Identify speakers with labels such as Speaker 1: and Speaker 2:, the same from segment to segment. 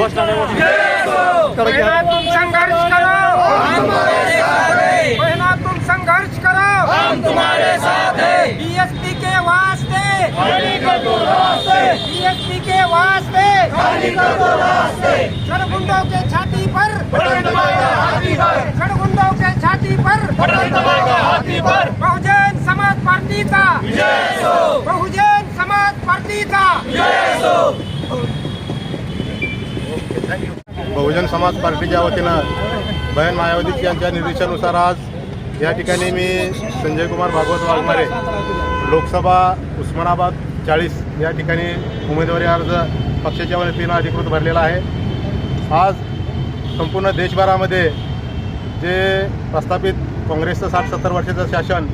Speaker 1: बहना तुम संघर्ष करो। बहना तुम संघर्ष करो। हम तुम्हारे साथ हैं। बीएसपी के वास्ते। बीएसपी के वास्ते। सड़गुंडों के छाती पर। सड़गुंडों के छाती पर। बहुजन समाज पार्टी का। बहुजन समाज पार्टी का।
Speaker 2: बहुजन समाज पार्टीच्या वतीनं बहन मायावती यांच्या निर्देशानुसार आज या ठिकाणी मी संजय कुमार भागवत वाघमारे लोकसभा उस्मानाबाद चाळीस या ठिकाणी उमेदवारी अर्ज पक्षाच्या वतीनं अधिकृत भरलेला आहे. आज संपूर्ण देशभरामध्ये जे प्रस्थापित काँग्रेसचं साठ सत्तर वर्षाचं शासन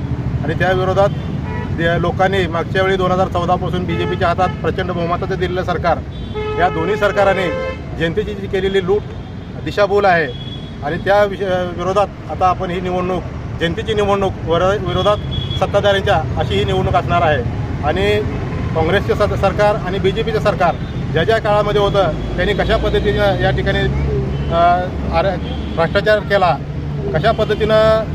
Speaker 2: आणि त्या लोकांनी मागच्या वेळी दोन हजार चौदापासून बी जे पीच्या हातात प्रचंड बहुमताचं दिलेलं सरकार या दोन्ही सरकाराने जनतेची जी केलेली लूट दिशाभूल आहे आणि त्या विष विरोधात आता आपण ही निवडणूक जनतेची निवडणूक वर विरोधात सत्ताधाऱ्यांच्या अशी ही निवडणूक असणार आहे. आणि काँग्रेसचे सत सरकार आणि बी जे पीचं सरकार ज्या ज्या काळामध्ये होतं त्यांनी कशा पद्धतीनं या ठिकाणी आर भ्रष्टाचार केला कशा पद्धतीनं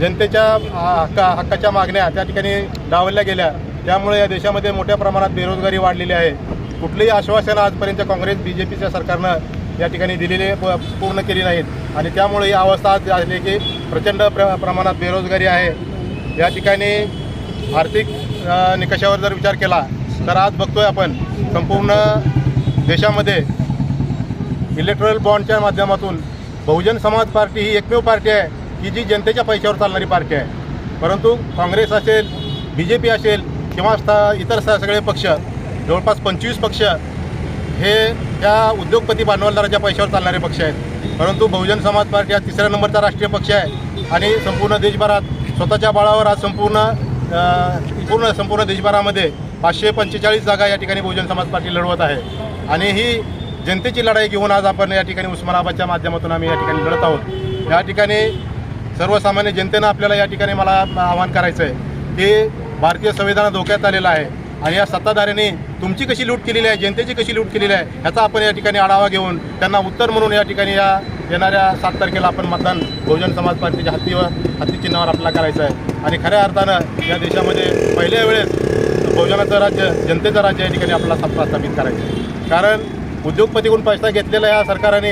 Speaker 2: जनतेच्या हक्का हक्काच्या मागण्या त्या ठिकाणी डावलल्या गेल्या त्यामुळे या देशामध्ये मोठ्या प्रमाणात बेरोजगारी वाढलेली आहे. कुठलीही आश्वासनं आजपर्यंत काँग्रेस बी जे पीच्या सरकारनं या ठिकाणी दिलेली प- पूर्ण केली नाहीत. आणि त्यामुळे ही अवस्था आज झाली की प्रचंड प्र प्रमाणात बेरोजगारी आहे. या ठिकाणी आर्थिक निकषावर जर विचार केला तर आज बघतोय आपण संपूर्ण देशामध्ये इलेक्ट्रॉल बॉन्डच्या माध्यमातून बहुजन समाज पार्टी ही एकमेव पार्टी आहे की जी जनतेच्या पैशावर चालणारी पार्टी आहे. परंतु काँग्रेस असेल बी जे पी असेल किंवा इतर सगळे पक्ष जवळपास पंचवीस पक्ष हे त्या उद्योगपती भांडवलदाराच्या पैशावर चालणारे पक्ष आहेत. परंतु बहुजन समाज पार्टी हा तिसऱ्या नंबरचा राष्ट्रीय पक्ष आहे आणि संपूर्ण देशभरात स्वतःच्या बळावर आज संपूर्ण पूर्ण संपूर्ण देशभरामध्ये पाचशे पंचेचाळीस जागा या ठिकाणी बहुजन समाज पार्टी लढवत आहे. आणि ही जनतेची लढाई घेऊन आज आपण या ठिकाणी उस्मानाबादच्या माध्यमातून आम्ही या ठिकाणी लढत आहोत. या ठिकाणी सर्वसामान्य जनतेनं आपल्याला या ठिकाणी मला आवाहन करायचं आहे की भारतीय संविधान धोक्यात आलेलं आहे. आणि या सत्ताधाऱ्यांनी तुमची कशी लूट केलेली आहे जनतेची कशी लूट केलेली आहे ह्याचा आपण या ठिकाणी आढावा घेऊन त्यांना उत्तर म्हणून या ठिकाणी या येणाऱ्या सात तारखेला आपण मतदान बहुजन समाज पार्टीच्या हत्तीवर हत्ती चिन्हावर आपल्याला करायचं आहे. आणि खऱ्या अर्थानं या देशामध्ये पहिल्या वेळेस बहुजनाचं राज्य जनतेचं राज्य या ठिकाणी आपला सत्ता स्थापित करायचं आहे. कारण उद्योगपतीकडून पैसा घेतलेला या सरकारने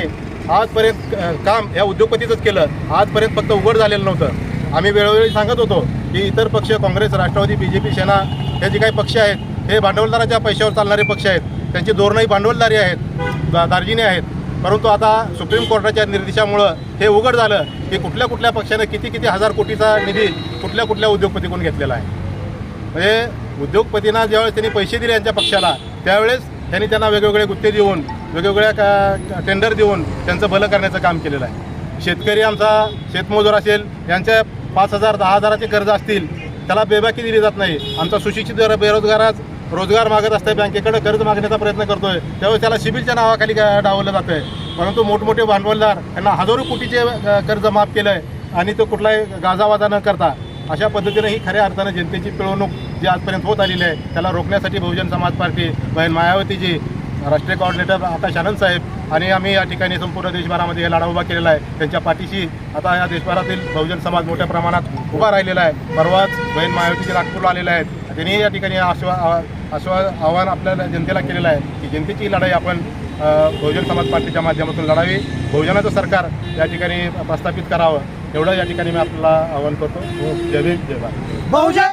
Speaker 2: आजपर्यंत काम या उद्योगपतीचंच केलं. आजपर्यंत फक्त उघड झालेलं नव्हतं. आम्ही वेळोवेळी सांगत होतो की इतर पक्ष Congress Rashtrawadi B J P सेना हे जे काही पक्ष आहेत हे भांडवलदाराच्या पैशावर चालणारे पक्ष आहेत. त्यांची धोरणंही भांडवलदारी आहेत दार्जिने आहेत. परंतु आता सुप्रीम कोर्टाच्या निर्देशामुळं हे उघड झालं की कुठल्या कुठल्या पक्षानं किती किती हजार कोटीचा निधी कुठल्या कुठल्या उद्योगपतीकडून घेतलेला आहे. म्हणजे उद्योगपतींना ज्यावेळेस त्यांनी पैसे दिले यांच्या पक्षाला त्यावेळेस त्यांनी त्यांना वेगवेगळे गुत्ते देऊन वेगवेगळ्या का टेंडर देऊन त्यांचं भलं करण्याचं काम केलेलं आहे. शेतकरी आमचा शेतमजूर असेल यांच्या पाच हजार दहा हजाराचे कर्ज असतील त्याला बेबाकी दिली जात नाही. आमचा सुशिक्षित जर बेरोजगार आज रोजगार मागत असते बँकेकडे कर्ज मागण्याचा प्रयत्न करतोय. त्यावेळी त्याला सिबिलच्या नावाखाली डावलं जात आहे परंतु मोठमोठे भांडवलदार यांना हजारो कोटीचे कर्ज माफ केलं आहे आणि तो कुठलाही गाजावाजा न करता अशा पद्धतीनं ही खऱ्या अर्थानं जनतेची पिळवणूक जी आजपर्यंत होत आलेली आहे त्याला रोखण्यासाठी बहुजन समाज पार्टी बहीण मायावतीजी राष्ट्रीय कॉर्डिनेटर आकाश आनंद साहेब आणि आम्ही या ठिकाणी संपूर्ण देशभरामध्ये हे लढा उभा केलेला आहे. त्यांच्या पाठीशी आता या देशभरातील बहुजन समाज मोठ्या प्रमाणात उभा राहिलेला आहे. परवाच बहीण मायावतीचे नागपूरला आलेले आहेत. त्यांनी या ठिकाणी आश्वा आश्वा आव्हान आपल्याला जनतेला केलेलं आहे की जनतेची लढाई आपण बहुजन समाज पार्टीच्या माध्यमातून लढावी. बहुजनाचं सरकार या ठिकाणी प्रस्थापित करावं. एवढं या ठिकाणी मी आपल्याला आवाहन करतो. जय भीम जय भारत.
Speaker 1: बहुजन